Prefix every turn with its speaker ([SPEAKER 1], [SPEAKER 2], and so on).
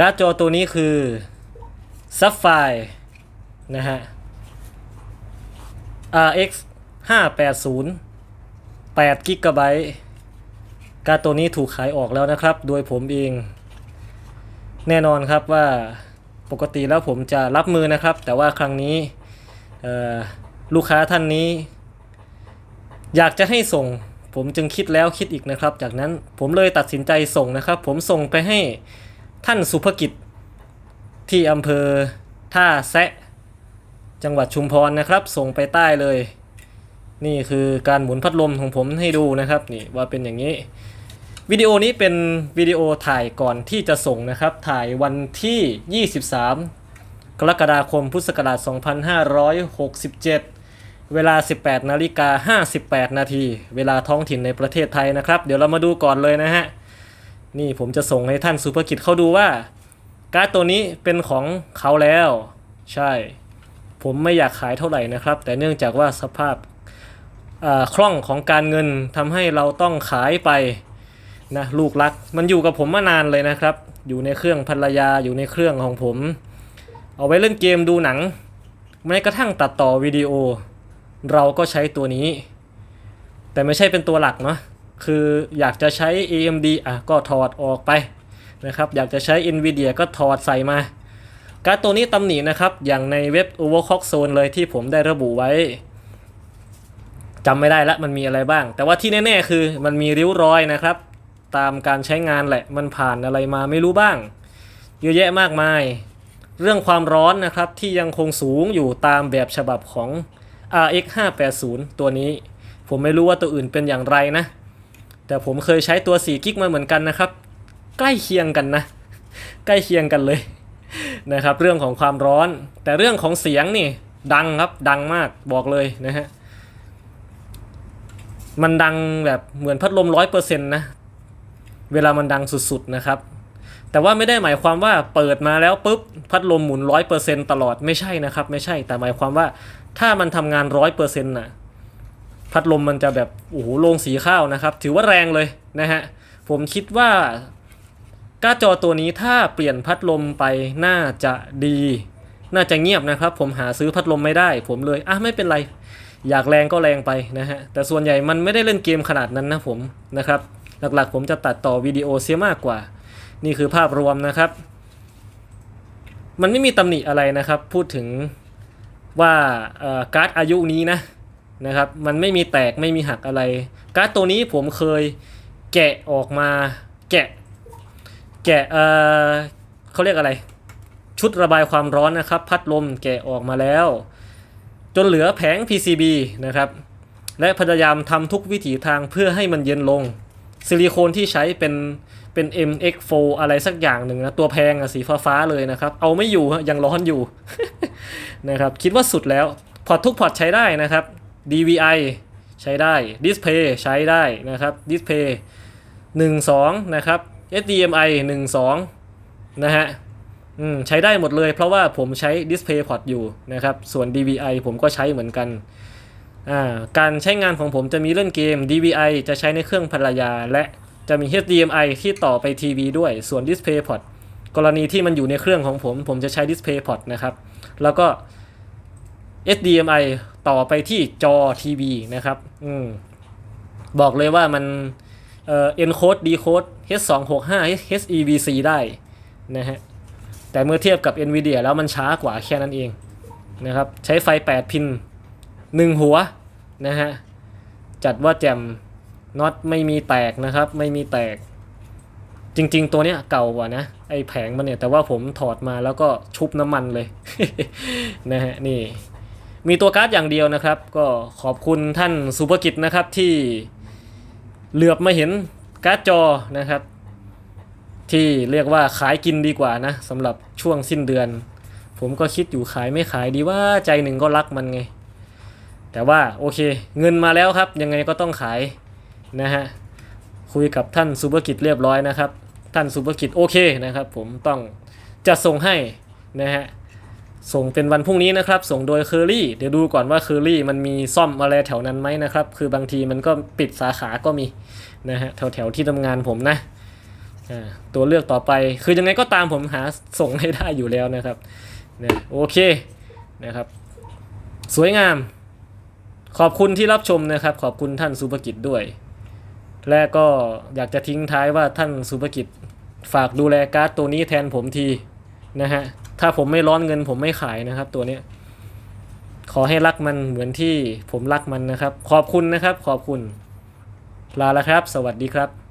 [SPEAKER 1] การ์ดจอตัวนี้คือ Sapphire นะฮะ RX 580 8 g b การ์ดตัวนี้ถูกขายออกแล้วนะครับ โดยผมเอง แน่นอนครับว่าปกติแล้วผมจะรับมือนะครับ แต่ว่าครั้งนี้ลูกค้าท่านนี้ อยากจะให้ส่ง ผมจึงคิดแล้วคิดอีกนะครับ จากนั้นผมเลยตัดสินใจส่งนะครับ ผมส่งไปให้ ท่านสุภกิจที่อำเภอท่าแซะ จังหวัดชุมพรนะครับ ส่งไปใต้เลย นี่คือการหมุนพัดลมของผมให้ดูนะครับนี่ว่าเป็นอย่างนี้ วิดีโอนี้เป็นวิดีโอถ่ายก่อนที่จะส่งนะครับ ถ่ายวันที่ 23 กรกฎาคมพุทธศักราช 2567 เวลา 18 นาฬิกา 58 นาที เวลาท้องถิ่นในประเทศไทยนะครับ เดี๋ยวเรามาดูก่อนเลยนะฮะ นี่ผมจะส่งให้ท่านสุภกิจเขาดูว่า การ์ดตัวนี้เป็นของเขาแล้ว ใช่ ผมไม่อยากขายเท่าไหร่นะครับ แต่เนื่องจากว่าสภาพคล่องของการเงินทำให้เราต้องขายไปนะลูกรัก มันอยู่กับผมมานานเลยนะครับ อยู่ในเครื่องภรรยาอยู่ในเครื่องของผม เอาไว้เล่นเกมดูหนังแม้กระทั่งตัดต่อวิดีโอ เราก็ใช้ตัวนี้ แต่ไม่ใช่เป็นตัวหลักเนาะ คืออยากจะใช้ AMD อะก็ถอดออกไปนะครับอยากจะใช้ NVIDIA ก็ถอดใส่มาการ์ดตัวนี้ตำหนินะครับ อย่างในเว็บ Overclock Zone เลยที่ผมได้ระบุไว้จำไม่ได้ละมันมีอะไรบ้าง แต่ว่าที่แน่ๆคือมันมีริ้วรอยนะครับ ตามการใช้งานแหละมันผ่านอะไรมาไม่รู้บ้าง เยอะแยะมากมาย เรื่องความร้อนนะครับที่ยังคงสูงอยู่ตามแบบฉบับของ RX 580ตัวนี้ ผมไม่รู้ว่าตัวอื่นเป็นอย่างไรนะ แต่ผมเคยใช้ตัว4กิกมาเหมือนกันนะครับ ใกล้เคียงกันนะ ใกล้เคียงกันเลยนะครับ เรื่องของความร้อน แต่เรื่องของเสียงนี่ดังครับดังมากบอกเลยนะฮะมันดังแบบเหมือนพัดลมร้อยเปอร์เซ็นต์นะ เวลามันดังสุดๆนะครับ แต่ว่าไม่ได้หมายความว่าเปิดมาแล้วปุ๊บพัดลมหมุนร้อยเปอร์เซ็นตลอดไม่ใช่นะครับ ไม่ใช่แต่หมายความว่าถ้ามันทำงานร้อยเปอร์เซ็นต์น่ะ พัดลมมันจะแบบโอ้โหลงสีข้าวนะครับ ถือว่าแรงเลยนะฮะผมคิดว่าก้าจอตัวนี้ถ้าเปลี่ยนพัดลมไปน่าจะดี น่าจะเงียบนะครับ ผมหาซื้อพัดลมไม่ได้ ผมเลยอะไม่เป็นไร อยากแรงก็แรงไปนะฮะแต่ส่วนใหญ่มันไม่ได้เล่นเกมขนาดนั้นนะผมนะครับ หลักๆผมจะตัดต่อวิดีโอเสียมากกว่า นี่คือภาพรวมนะครับ มันไม่มีตำหนิอะไรนะครับ พูดถึงว่าการ์ดอายุนี้นะ นะครับ มันไม่มีแตกไม่มีหักอะไร การ์ดตัวนี้ผมเคยแกะออกมาแกะ แกะเออเขาเรียกอะไร ชุดระบายความร้อนนะครับ พัดลมแกะออกมาแล้ว จนเหลือแผง PCB นะครับและพยายามทำทุกวิถีทางเพื่อให้มันเย็นลง ซิลิโคนที่ใช้เป็นเป็น MX4 อะไรสักอย่างหนึ่งนะ ตัวแพงอะสีฟ้าๆเลยนะครับ เอาไม่อยู่ยังร้อนอยู่นะครับ คิดว่าสุดแล้ว พอร์ตทุกพอร์ตใช้ได้นะครับ DVI ใช้ได้ Display ใช้ได้นะครับ Display 1 2 นะครับ HDMI 1 2 นะฮะอืมใช้ได้หมดเลยเพราะว่าผมใช้ Display Port อยู่นะครับ ส่วน DVI ผมก็ใช้เหมือนกันอ่าการใช้งานของผมจะมีเล่นเกม DVI จะใช้ในเครื่องภรรยา และจะมี HDMI ที่ต่อไปทีวีด้วยส่วน Display Port กรณีที่มันอยู่ในเครื่องของผม ผมจะใช้ Display Port นะครับ แล้วก็ HDMI ต่อไปที่จอทีวีนะครับอืมบอกเลยว่ามันเอ่อ encode decode H265 HEVC ได้นะฮะแต่เมื่อเทียบกับ NVIDIA แล้วมันช้ากว่าแค่นั้นเองนะครับใช้ไฟ 8 พิน 1 หัวนะฮะจัดว่าแจมน็อตไม่มีแตกนะครับไม่มีแตก จริง ๆ ตัวเนี้ยเก่ากว่านะ ไอแผงมันเนี่ย แต่ว่าผมถอดมาแล้วก็ชุบน้ำมันเลยนะฮะนี่ มีตัวการ์ดอย่างเดียวนะครับ ก็ขอบคุณท่านสุภกิจนะครับที่เหลือบมาเห็นการ์ดจอนะครับ ที่เรียกว่าขายกินดีกว่านะสำหรับช่วงสิ้นเดือน ผมก็คิดอยู่ขายไม่ขายดีว่าใจหนึ่งก็รักมันไง แต่ว่าโอเค เงินมาแล้วครับ ยังไงก็ต้องขายนะฮะคุยกับท่านสุภกิจเรียบร้อยนะครับ ท่านสุภกิจโอเคนะครับ ผมต้องจะส่งให้นะฮะ ส่งเป็นวันพรุ่งนี้นะครับ ส่งโดยเคอรี่เดี๋ยวดูก่อนว่าเคอรี่มันมีซ่อมอะไรแถวนั้นไหมนะครับ คือบางทีมันก็ปิดสาขาก็มีนะฮะแถวแถวๆที่ทำงานผมนะตัวเลือกต่อไปคือยังไงก็ตามผมหาส่งให้ได้อยู่แล้วนะครับเนี่ยโอเคนะครับ สวยงาม ขอบคุณที่รับชมนะครับ ขอบคุณท่านสุภกิจด้วย และก็อยากจะทิ้งท้ายว่าท่านสุภกิจฝากดูแลการ์ดตัวนี้แทนผมทีนะฮะ ถ้าผมไม่ร้อนเงิน ผมไม่ขายนะครับตัวเนี้ยขอให้รักมันเหมือนที่ผมรักมันนะครับ ขอบคุณนะครับ ขอบคุณ ลาแล้วครับ สวัสดีครับ